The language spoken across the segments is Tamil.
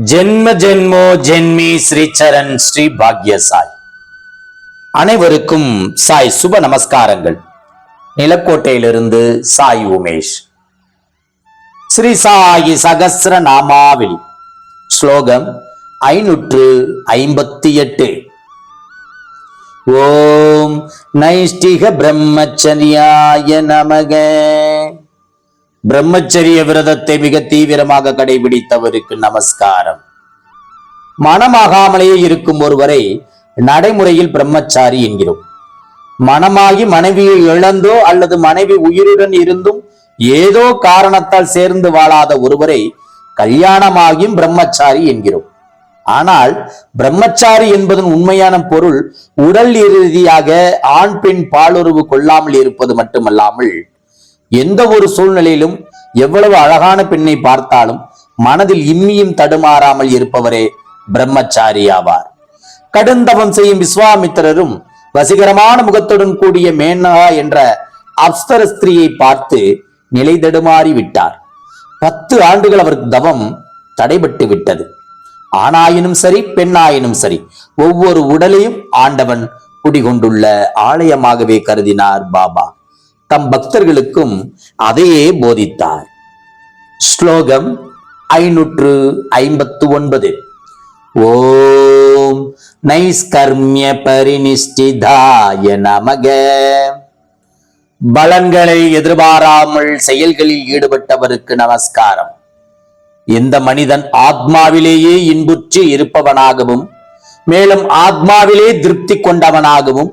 ஜென்ம ஜென்மோ ஜென்மி ஸ்ரீ சரண் ஸ்ரீ பாக்ய சாய். அனைவருக்கும் சாய் சுப நமஸ்காரங்கள். நிலக்கோட்டையிலிருந்து சாய் உமேஷ். ஸ்ரீ சாயி சகசிர நாமாவளி. ஸ்லோகம் ஐநூற்று ஐம்பத்தி எட்டு ஓம் நைஷ்டிக பிரம்மச்சரியாய நமக. பிரம்மச்சரிய விரதத்தை மிக தீவிரமாக கடைபிடித்தவருக்கு நமஸ்காரம். மனமாகாமலேயே இருக்கும் ஒருவரை நடைமுறையில் பிரம்மச்சாரி என்கிறோம். மனமாகி மனைவியை இழந்தோ அல்லது மனைவி உயிருடன் இருந்தும் ஏதோ காரணத்தால் சேர்ந்து வாழாத ஒருவரை கல்யாணமாகியும் பிரம்மச்சாரி என்கிறோம். ஆனால் பிரம்மச்சாரி என்பதன் உண்மையான பொருள் உடல் ரீதியாக ஆண் பெண் பாலுறவு கொள்ளாமல் இருப்பது மட்டுமல்லாமல் எந்த ஒரு சூழ்நிலையிலும் எவ்வளவு அழகான பெண்ணை பார்த்தாலும் மனதில் இம்மியும் தடுமாறாமல் இருப்பவரே பிரம்மச்சாரி ஆவார். கடுந்தவம் செய்யும் விஸ்வாமித்திரரும் வசீகரமான முகத்துடன் கூடிய மேனகா என்ற அப்சர ஸ்திரியை பார்த்து நிலை தடுமாறி விட்டார். பத்து ஆண்டுகள் அவர் தவம் தடைபட்டு விட்டது. ஆணாயினும் சரி பெண்ணாயினும் சரி ஒவ்வொரு உடலையும் ஆண்டவன் குடிகொண்டுள்ள ஆலயமாகவே கருதினார் பாபா. தம் பக்தர்களுக்கும் அதையே போதித்தார். ஸ்லோகம் ஐநூற்று ஐம்பத்து ஒன்பது ஓம் நைஸ்கர்மிய பரிநிஷ்டிதாய நமக. பலன்களை எதிர்பாராமல் செயல்களில் ஈடுபட்டவருக்கு நமஸ்காரம். இந்த மனிதன் ஆத்மாவிலேயே இன்புற்று இருப்பவனாகவும் மேலும் ஆத்மாவிலே திருப்தி கொண்டவனாகவும்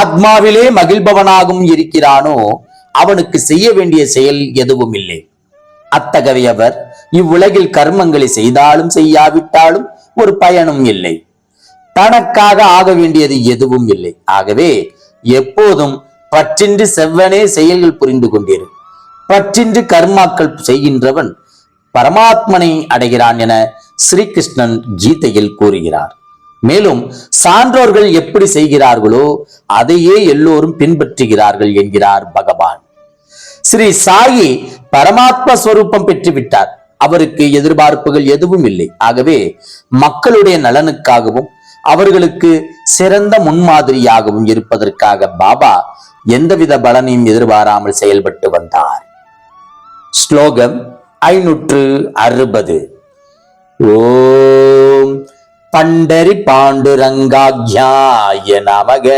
ஆத்மாவிலே மகிழ்பவனாகவும் இருக்கிறானோ அவனுக்கு செய்ய வேண்டிய செயல் எதுவும் இல்லை. அத்தகையவர் இவ்வுலகில் கர்மங்களை செய்தாலும் செய்யாவிட்டாலும் ஒரு பயனும் இல்லை. தனக்காக ஆக வேண்டியது எதுவும் இல்லை. ஆகவே எப்போதும் பற்றின்றி செவ்வனே செயல்கள் புரிந்து கொண்டிரு. பற்றின்றி கர்மாக்கள் செய்கின்றவன் பரமாத்மனை அடைகிறான் என ஸ்ரீகிருஷ்ணன் கீதையில் கூறுகிறார். மேலும் சான்றோர்கள் எப்படி செய்கிறார்களோ அதையே எல்லோரும் பின்பற்றுகிறார்கள் என்கிறார் பகவான். ஸ்ரீ சாயி பரமாத்ம ஸ்வரூபம் பெற்றுவிட்டார். அவருக்கு எதிர்பார்ப்புகள் எதுவும் இல்லை. ஆகவே மக்களுடைய நலனுக்காகவும் அவர்களுக்கு சிறந்த முன்மாதிரியாகவும் இருப்பதற்காக பாபா எந்தவித பலனையும் எதிர்பாராமல் செயல்பட்டு வந்தார். ஸ்லோகம் ஐநூற்று அறுபது. ஓம் பண்டரி பாண்டுரங்காக்யாய நமக.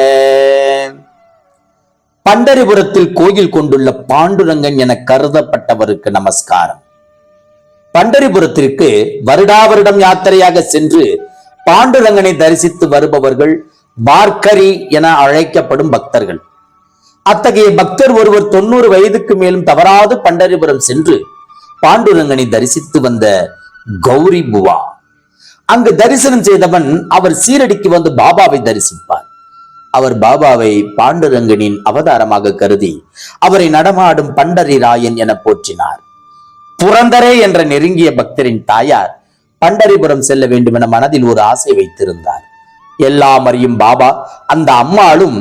பண்டரிபுரத்தில் கோயில் கொண்டுள்ள பாண்டுரங்கன் என கருதப்பட்டவருக்கு நமஸ்காரம். பண்டரிபுரத்திற்கு வருடா வருடம் யாத்திரையாக சென்று பாண்டுரங்கனை தரிசித்து வருபவர்கள் பார்க்கரி என அழைக்கப்படும் பக்தர்கள். அத்தகைய பக்தர் ஒருவர் தொண்ணூறு வயதுக்கு மேலும் தவறாது பண்டரிபுரம் சென்று பாண்டுரங்கனை தரிசித்து வந்த கௌரி புவா. அங்கு தரிசனம் செய்தவன் அவர் சீரடிக்கு வந்து பாபாவை தரிசிப்பார். அவர் பாபாவை பாண்டுரங்கனின் அவதாரமாக கருதி அவரை நடமாடும் பண்டரி ராயன் என போற்றினார். புரந்தரே என்ற நெருங்கிய பக்தரின் தாயார் பண்டரிபுரம் செல்ல வேண்டும் என மனதில் ஒரு ஆசை வைத்திருந்தார். எல்லாம் அறியும் பாபா அந்த அம்மாளும்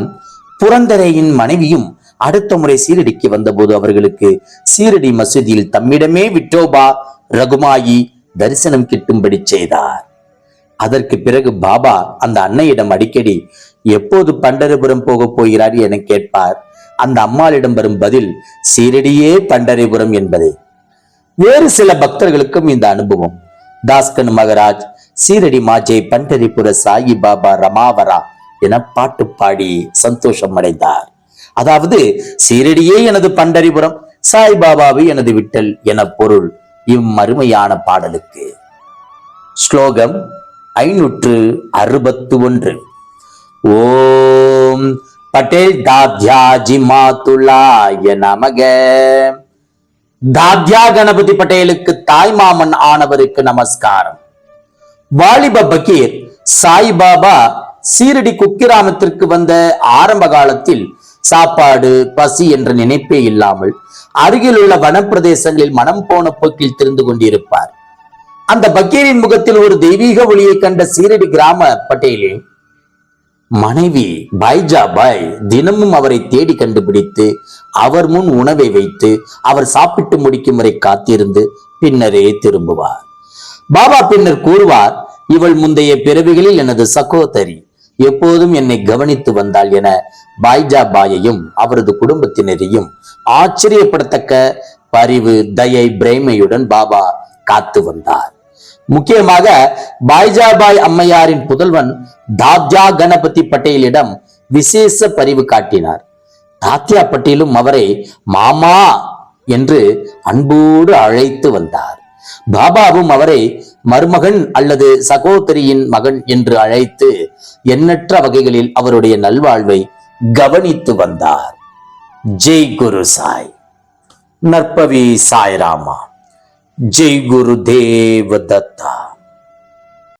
புரந்தரையின் மனைவியும் அடுத்த முறை சீரடிக்கு வந்தபோது அவர்களுக்கு சீரடி மசூதியில் தம்மிடமே விட்டோபா ரகுமாயி தரிசனம் கிட்டும்படி செய்தார். அதற்கு பிறகு பாபா அந்த அன்னையிடம் அடிக்கடி எப்போது பண்டரிபுரம் போக போகிறார்? என கேட்பார். அந்த அம்மாளிடம் வரும் பதில் சீரடியே பண்டரிபுரம் என்பதே. வேறு சில பக்தர்களுக்கும் இந்த அனுபவம். தாஸ்கன் மகராஜ் சீரடி மாஜே பண்டரிபுர சாயி பாபா ரமாவரா என பாட்டு பாடி சந்தோஷம் அடைந்தார். அதாவது சீரடியே எனது பண்டரிபுரம் சாய்பாபாவை எனது விட்டல் என பொருள் இம்மருமையான பாடலுக்கு. ஸ்லோகம் ஐநூற்று அறுபத்து ஒன்று ஓம் பட்டேல் தாத்யாஜி மாத்துலாய நமக. தாத்யா கணபதி பட்டேலுக்கு தாய்மாமன் ஆனவருக்கு நமஸ்காரம். வாலிப பகீர் சாய்பாபா சீரடி குக்கிராமத்திற்கு வந்த ஆரம்ப காலத்தில் சாப்பாடு பசி என்ற நினைப்பே இல்லாமல் அருகில் உள்ள வனப்பிரதேசங்களில் மனம் போன போக்கில் திரிந்து கொண்டிருப்பார். அந்த பக்கீரின் முகத்தில் ஒரு தெய்வீக ஒளியை கண்ட சீரடி கிராம பட்டேலே மனைவி பாய்ஜா பாய் தினமும் அவரை தேடி கண்டுபிடித்து அவர் முன் உணவை வைத்து அவர் சாப்பிட்டு முடிக்கும் வரை காத்திருந்து பின்னரே திரும்புவார். பாபா பின்னர் கூறுவார் இவள் முந்தைய பிறவிகளில் எனது சகோதரி எப்போதும் என்னை கவனித்து வந்தாள் என பாய்ஜா பாயையும் அவரது குடும்பத்தினரையும் ஆச்சரியப்படத்தக்க பரிவு தயை பிரேமையுடன் பாபா காத்து வந்தார். முக்கியமாக பாய்ஜாபாய் அம்மையாரின் புதல்வன் தாத்யா கணபதி பட்டேலிடம் விசேஷ பரிவு காட்டினார். தாத்யா பட்டேலும் அவரை மாமா என்று அன்போடு அழைத்து வந்தார். பாபாவும் அவரை மருமகன் அல்லது சகோதரியின் மகன் என்று அழைத்து எண்ணற்ற வகைகளில் அவருடைய நல்வாழ்வை கவனித்து வந்தார். ஜெய் குரு சாய். நற்பவி சாய்ராமா. ஜெய் குரு தேவ தத்தா